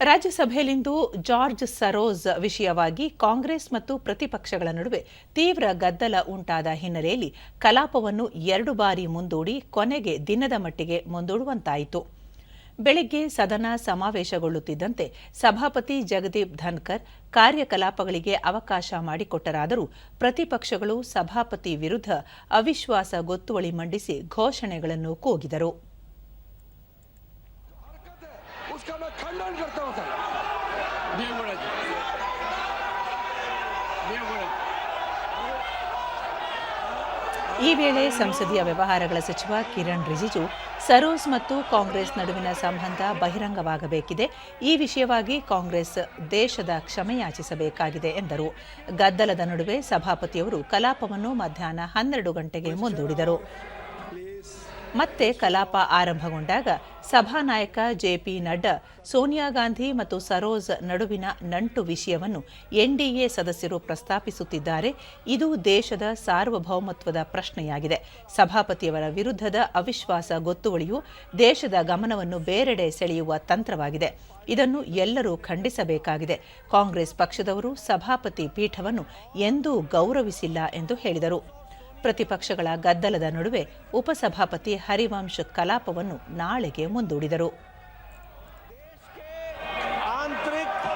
ರಾಜ್ಯಸಭೆಯಲ್ಲಿಂದು ಜಾರ್ಜ್ ಸರೋಜ್ ವಿಷಯವಾಗಿ ಕಾಂಗ್ರೆಸ್ ಮತ್ತು ಪ್ರತಿಪಕ್ಷಗಳ ನಡುವೆ ತೀವ್ರ ಗದ್ದಲ ಉಂಟಾದ ಹಿನ್ನೆಲೆಯಲ್ಲಿ ಕಲಾಪವನ್ನು ಎರಡು ಬಾರಿ ಮುಂದೂಡಿ ಕೊನೆಗೆ ದಿನದ ಮಟ್ಟಿಗೆ ಮುಂದೂಡುವಂತಾಯಿತು. ಬೆಳಗ್ಗೆ ಸದನ ಸಮಾವೇಶಗೊಳ್ಳುತ್ತಿದ್ದಂತೆ ಸಭಾಪತಿ ಜಗದೀಪ್ ಧನ್ಕರ್ ಕಾರ್ಯಕಲಾಪಗಳಿಗೆ ಅವಕಾಶ ಮಾಡಿಕೊಟ್ಟರಾದರೂ ಪ್ರತಿಪಕ್ಷಗಳು ಸಭಾಪತಿ ವಿರುದ್ಧ ಅವಿಶ್ವಾಸ ಗೊತ್ತುವಳಿ ಮಂಡಿಸಿ ಘೋಷಣೆಗಳನ್ನು ಕೂಗಿದರು. उसका मैं खंडन करता हूं सर ದೇವರಾಜ್ ದೇವರಾಜ್ ಈ ವೇಳೆ ಸಂಸದೀಯ ವ್ಯವಹಾರಗಳ ಸಚಿವ ಕಿರಣ್ ರಿಜಿಜು ಸರೋಜ್ ಮತ್ತು ಕಾಂಗ್ರೆಸ್ ನಡುವಿನ ಸಂಬಂಧ ಬಹಿರಂಗವಾಗಬೇಕಿದೆ ಈ ವಿಷಯವಾಗಿ ಕಾಂಗ್ರೆಸ್ ದೇಶದ ಕ್ಷಮೆಯಾಚಿಸಬೇಕಾಗಿದೆ ಎಂದರು ಗದ್ದಲದ ನಡುವೆ ಸಭಾಪತಿಯವರು ಕಲಾಪವನ್ನು ಮಧ್ಯಾಹ್ನ ಹನ್ನೆರಡು ಗಂಟೆಗೆ ಮುಂದೂಡಿದರು ಮತ್ತೆ ಕಲಾಪ ಆರಂಭಗೊಂಡಾಗ ಸಭಾನಾಯಕ ಜೆಪಿ ನಡ್ಡಾ, ಸೋನಿಯಾ ಗಾಂಧಿ ಮತ್ತು ಸರೋಜ್ ನಡುವಿನ ನಂಟು ವಿಷಯವನ್ನು ಎನ್ಡಿಎ ಸದಸ್ಯರು ಪ್ರಸ್ತಾಪಿಸುತ್ತಿದ್ದಾರೆ. ಇದು ದೇಶದ ಸಾರ್ವಭೌಮತ್ವದ ಪ್ರಶ್ನೆಯಾಗಿದೆ. ಸಭಾಪತಿಯವರ ವಿರುದ್ಧದ ಅವಿಶ್ವಾಸ ಗೊತ್ತುವಳಿಯು ದೇಶದ ಗಮನವನ್ನು ಬೇರೆಡೆ ಸೆಳೆಯುವ ತಂತ್ರವಾಗಿದೆ. ಇದನ್ನು ಎಲ್ಲರೂ ಖಂಡಿಸಬೇಕಾಗಿದೆ. ಕಾಂಗ್ರೆಸ್ ಪಕ್ಷದವರು ಸಭಾಪತಿ ಪೀಠವನ್ನು ಎಂದೂ ಗೌರವಿಸಿಲ್ಲ ಎಂದು ಹೇಳಿದರು. ಪ್ರತಿಪಕ್ಷಗಳ ಗದ್ದಲದ ನಡುವೆ ಉಪಸಭಾಪತಿ ಹರಿವಂಶ್ ಕಲಾಪವನ್ನು ನಾಳೆಗೆ ಮುಂದೂಡಿದರು. ಆಂತರಿಕ